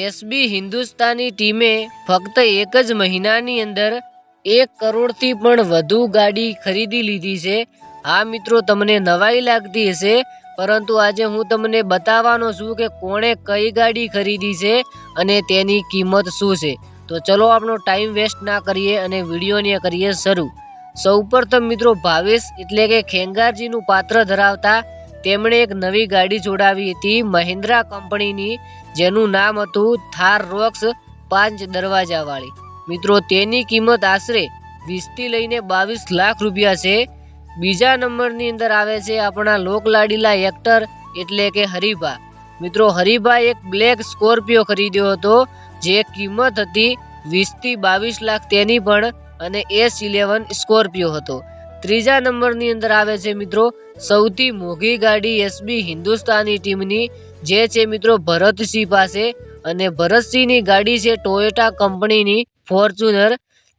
SB Hindustani ટીમે ફક્ત એક જ મહિનાની અંદર એક કરોડથી પણ વધુ ગાડી ખરીદી લીધી છે. આ મિત્રો, તમને નવાઈ લાગતી હશે, પરંતુ આજે હું તમને બતાવવાનો છું કે કોણે કઈ ગાડી ખરીદી છે અને તેની કિંમત શું છે. તો ચલો આપણો ટાઈમ વેસ્ટ ના કરીએ અને વિડીયોને કરીએ શરૂ. સૌપ્રથમ મિત્રો ભાવેશ એટલે કે ખેંગારજીનું પાત્ર ધરાવતા તેમણે એક નવી ગાડી જોડાવી હતી મહિન્દ્રા કંપનીની, જેનું નામ હતું થાર રોક્સ પાંચ દરવાજાવાળી. મિત્રો, તેની કિંમત આશરે વીસથી લઈને બાવીસ લાખ રૂપિયા છે. બીજા નંબરની અંદર આવે છે આપણા લોકલાડીલા એક્ટર એટલે કે હરિભા. મિત્રો હરિભા એક બ્લેક સ્કોર્પિયો ખરીદ્યો હતો, જે કિંમત હતી વીસથી બાવીસ લાખ તેની પણ, અને એસ ઇલેવન સ્કોર્પિયો હતો. ત્રીજા નંબરની અંદર આવે છે મિત્રો સૌથી મોંઘી ગાડી એસબી હિન્દુસ્તાની ટીમની જે છે મિત્રો ભરતસિંહ પાસે. અને ભરતસિંહની ગાડી છે ટોયોટા કંપનીની ફોર્ચ્યુનર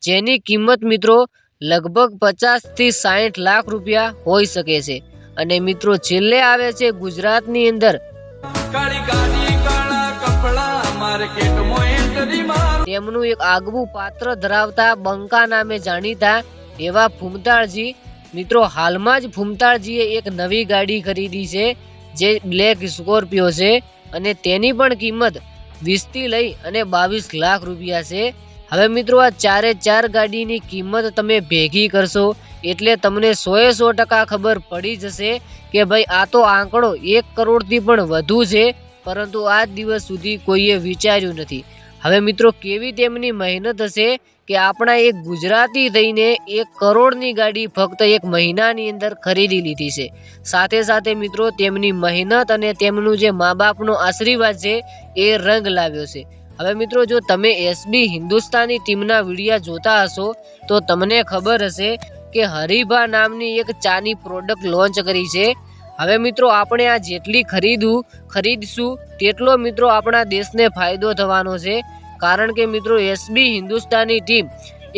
જેની કિંમત મિત્રો લગભગ પચાસથી સાઠ લાખ રૂપિયા હોઈ શકે છે. અને મિત્રો છેલ્લે આવે છે ગુજરાતની અંદર. તેમનું એક આગવું પાત્ર ધરાવતા બંકા નામે જાણીતા એવા ફૂમતાળજી મિત્રો હાલમાં જ ફૂમતાળજીએ એક નવી ગાડી ખરીદી છે, જે બ્લેક સ્કોર્પિયો છે અને તેની પણ કિંમત વીસથી લઈ અને બાવીસ લાખ રૂપિયા છે. હવે મિત્રો આ ચારે ચાર ગાડીની કિંમત તમે ભેગી કરશો એટલે તમને સોએ સો ટકા ખબર પડી જશે કે ભાઈ આ તો આંકડો એક કરોડથી પણ વધુ છે, પરંતુ આજ દિવસ સુધી કોઈએ વિચાર્યું નથી. હવે મિત્રો, કેવી તેમની મહેનત હશે કે આપણા એક ગુજરાતી થઈને એક કરોડની ગાડી ફક્ત એક મહિનાની અંદર ખરીદી લીધી છે. સાથે સાથે મિત્રો, તેમની મહેનત અને તેમનું જે મા બાપનો આશીર્વાદ છે એ રંગ લાવ્યો છે. હવે મિત્રો, જો તમે એસબી હિન્દુસ્તાની ટીમના વિડીયા જોતા હશો, તો તમને ખબર હશે કે હરિભા નામની એક ચાની પ્રોડક્ટ લોન્ચ કરી છે. હવે મિત્રો, આપણે આ જેટલી ખરીદું, ખરીદશું, તેટલો મિત્રો આપણા દેશને ફાયદો થવાનો છે. કારણ કે મિત્રો એસબી હિન્દુસ્તાની ટીમ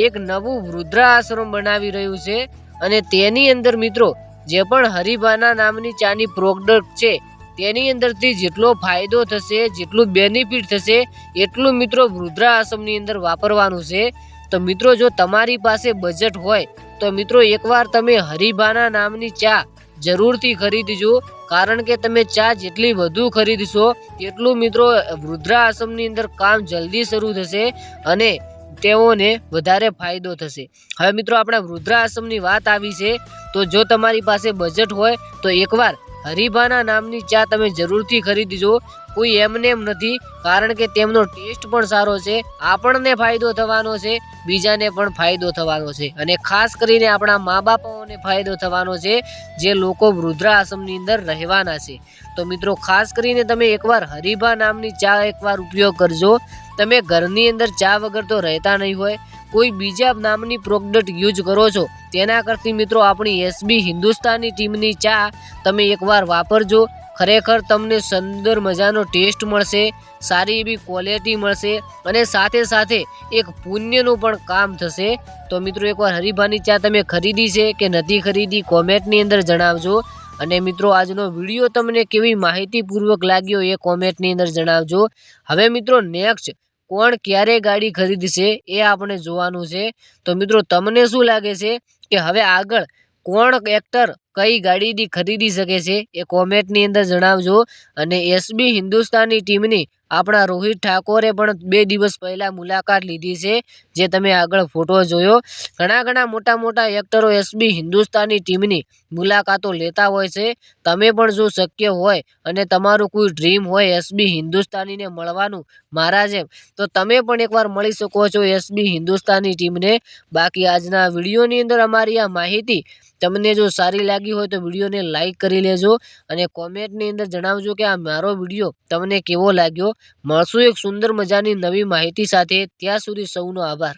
એક નવું વૃદ્ધાશ્રમ બનાવી રહ્યું છે અને તેની અંદર મિત્રો જે પણ હરિભાના નામની ચાની પ્રોડક્ટ છે, તેની અંદરથી જેટલો ફાયદો થશે, જેટલું બેનિફિટ થશે, એટલું મિત્રો વૃદ્ધાશ્રમની અંદર વાપરવાનું છે. તો મિત્રો જો તમારી પાસે બજેટ હોય, તો મિત્રો એકવાર તમે હરિભાના નામની ચા જરૂરથી ખરીદજો. કારણ કે તમે ચા જેટલી વધુ ખરીદશો, તેટલું મિત્રો વૃદ્ધાશ્રમની અંદર કામ જલ્દી શરૂ થશે અને તેઓને વધારે ફાયદો થશે. હવે મિત્રો, આપણા વૃદ્ધાશ્રમની વાત આવી છે. તો જો તમારી પાસે બજેટ હોય, તો એકવાર હરિભાના નામની ચા તમે જરૂરથી ખરીદજો. કોઈ એમને એમ નથી, કારણ કે તેમનો ટેસ્ટ પણ સારો છે, આપણને ફાયદો થવાનો છે. બીજાને પણ ફાયદો થવાનો છે અને ખાસ કરીને આપણા મા બાપાઓને ફાયદો થવાનો છે જે લોકો વૃદ્ધાશ્રમની અંદર રહેવાના છે. તો મિત્રો, ખાસ કરીને તમે એકવાર હરિભા નામની ચા એકવાર ઉપયોગ કરજો. તમે ઘરની અંદર ચા વગર તો રહેતા નહીં હોય. કોઈ બીજા નામની પ્રોડક્ટ યુઝ કરો છો, તેના કરતી મિત્રો, આપણી એસબી હિન્દુસ્તાની ટીમની ચા તમે એકવાર વાપરજો. ખરેખર તમને સુંદર મજાનો ટેસ્ટ મળશે, સારી એવી ક્વોલિટી મળશે અને સાથે સાથે એક પુણ્યનું પણ કામ થશે. તો મિત્રો એકવાર હરિભાની ચા તમે ખરીદી છે કે નથી ખરીદી કોમેન્ટની અંદર જણાવજો. અને મિત્રો આજનો વીડિયો તમને કેવી માહિતીપૂર્વક લાગ્યો એ કોમેન્ટની અંદર જણાવજો. હવે મિત્રો નેક્સ્ટ કોણ ક્યારે ગાડી ખરીદશે એ આપણે જોવાનું છે. તો મિત્રો તમને શું લાગે છે કે હવે આગળ કોણ એક્ટર કઈ ગાડીની ખરીદી શકે છે એ કોમેન્ટની અંદર જણાવજો. અને એસબી હિન્દુસ્તાની ટીમની આપણા રોહિત ઠાકોરે પણ બે દિવસ પહેલાં મુલાકાત લીધી છે, જે તમે આગળ ફોટો જોયો. ઘણા ઘણા મોટા મોટા એક્ટરો એસબી હિન્દુસ્તાની ટીમની મુલાકાતો લેતા હોય છે. તમે પણ જો શક્ય હોય અને તમારું કોઈ ડ્રીમ હોય એસબી હિન્દુસ્તાનીને મળવાનું મારા જેમ, તો તમે પણ એકવાર મળી શકો છો એસબી હિન્દુસ્તાની ટીમને. બાકી આજના વિડીયોની અંદર અમારી આ માહિતી તમને જો સારી લાગી હોય તો વિડીયોને લાઇક કરી લેજો અને કોમેન્ટની અંદર જણાવજો કે આ મારો વીડિયો તમને કેવો લાગ્યો. મળશું એક સુંદર મજાની નવી માહિતી સાથે ત્યાં સુધી સૌનો આભાર.